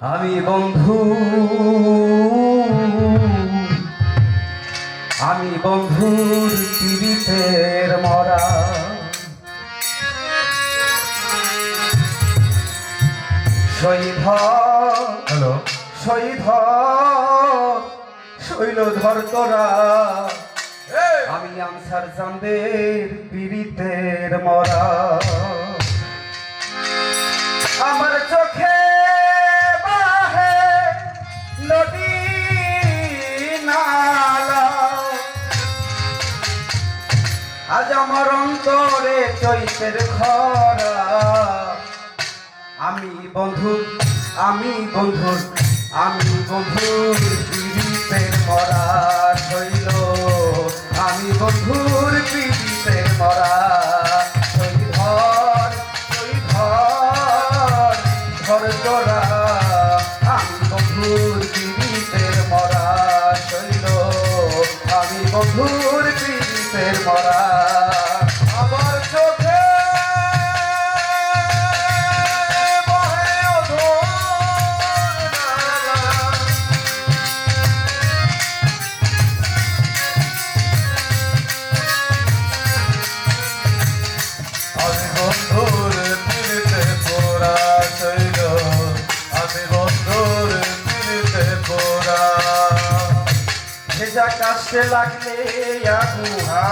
আমি বন্ধু আমি বন্ধুর পীড়িতের মরা। শহীদ হ্যালো। শহীদ শৈলধর তোরা। আমি আনসার চান্দের পীড়িতের মরা। আমার চোখে আজ আমার অন্তরে চৈতের খরা। আমি বন্ধু আমি বন্ধু আমি বন্ধুর ভেজা কাশে লাগলে আগুহা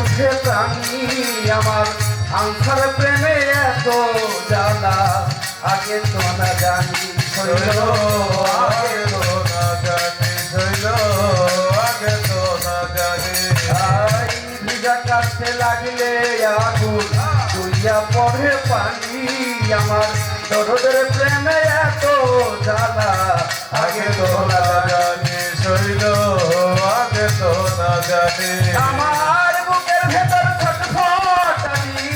উঠে প্রাণী আমার। আংসার প্রেমে এত জ্বালা, আগে তো না জানি, শৈল, আগে তো না জানি লাগলে আগুন তুইয়া পড়ে পানি আমার। দরদের প্রেমে এত জ্বালা, আগে তো না জানি। শৈল আগে তো না জানি। আমার বুকের ভেতর ছটফটানি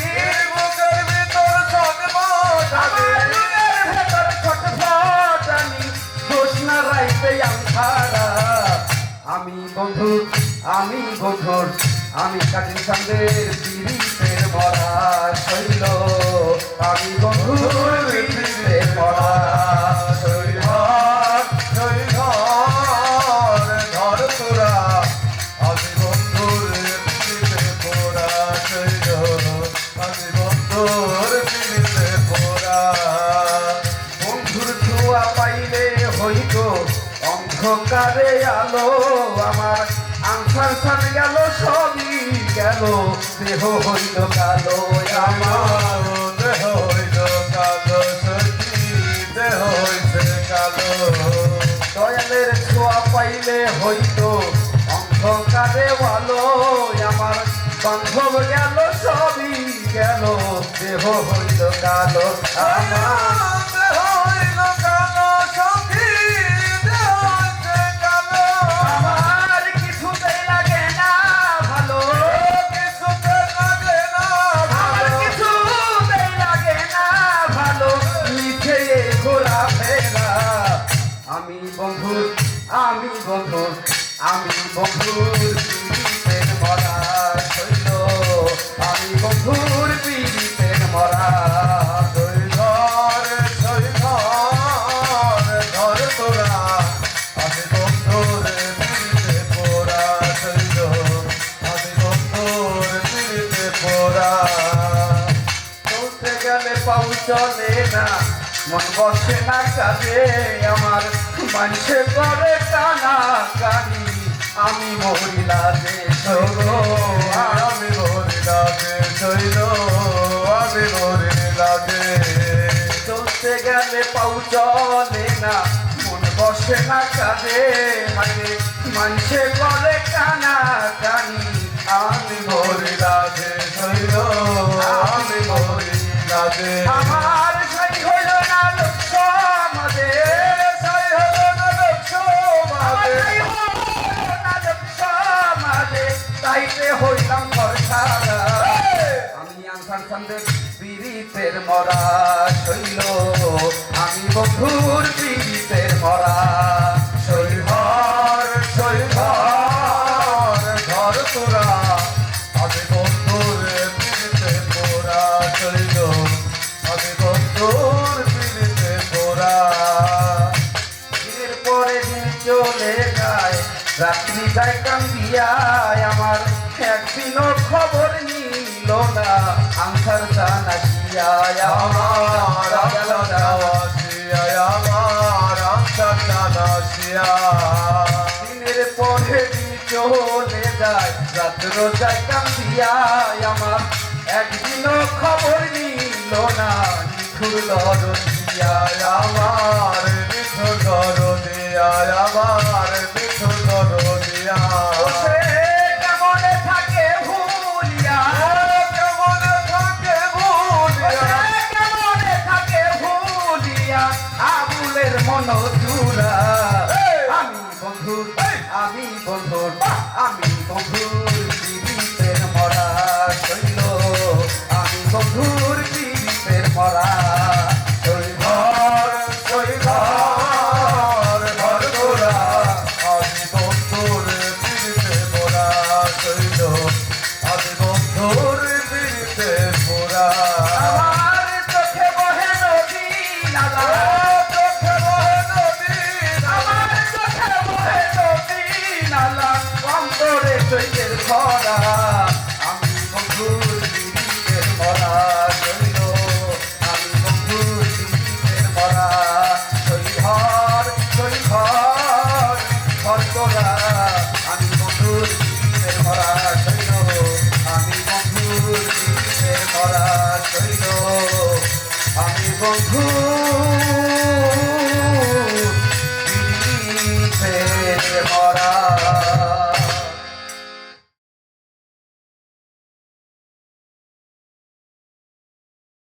বুকের ভিতর ছটফট আমার বুকের ভেতর ছটফটানি জোৎস্না রাইতে আন্ধারা আমি বন্ধু আমি বন্ধুর আমি পিড়িতের মরা শৈল। আমি বন্ধুর অন্ধকারে আলো, আমার আংসার সান গেল, সবই গেল। দেহ হইল কালো, আমার দেহ হইল কালো সখী দেহ হইছে কালো। দয়ালের ছোঁয়া পাইলে হইত অন্ধকারে আলো, আমার বান্ধব গেল, সবই গেল। দেহ হইল কালো, আমার আমি বন্ধু আমি বন্ধু আমি বন্ধুর পীড়িতের মরা শৈল আমি বন্ধুর পীড়িতের মরা বন্ধুর বন্ধুর চলে না মন বসে না কাজে আমার মানুষে করে টানা কানি। আমি মহিলা যে শৈল আমি ভরি লাগে শৈল আমি ভরি লাগে চলতে গেলে পাউ চলে না, মন বসে না কাজে মানে মানুষে করে কানা কানি। আমি লাগে শৈল আমি ভরি লাগে আমার বন্ধুদের পীড়িতের মরা শৈল। আমি বন্ধুর পীড়িতের মরা শৈভর শৈভর ঘর তোরা। আমি বন্ধুর পীড়িতের মরা শৈল। আমি বন্ধুর পীড়িতের মরা। দিনের পরে চলে যায়, রাত্রি যায় কান্দিয়ায় আমার একদিনও খবর নিল না। আংসার জানা কিয়া আমার আংসার জানা কিয়া দিনের পরে চলে যায়, রাত্র যায় কাঁদিয়া আমার। একদিনও খবর নিল না নিখুর দিয়া আমার নিখুর রদিয়া আমার নিখুর রদিয়া আমি বন্ধুর আমি জীবিতের মরা শৈল। আমি বন্ধুর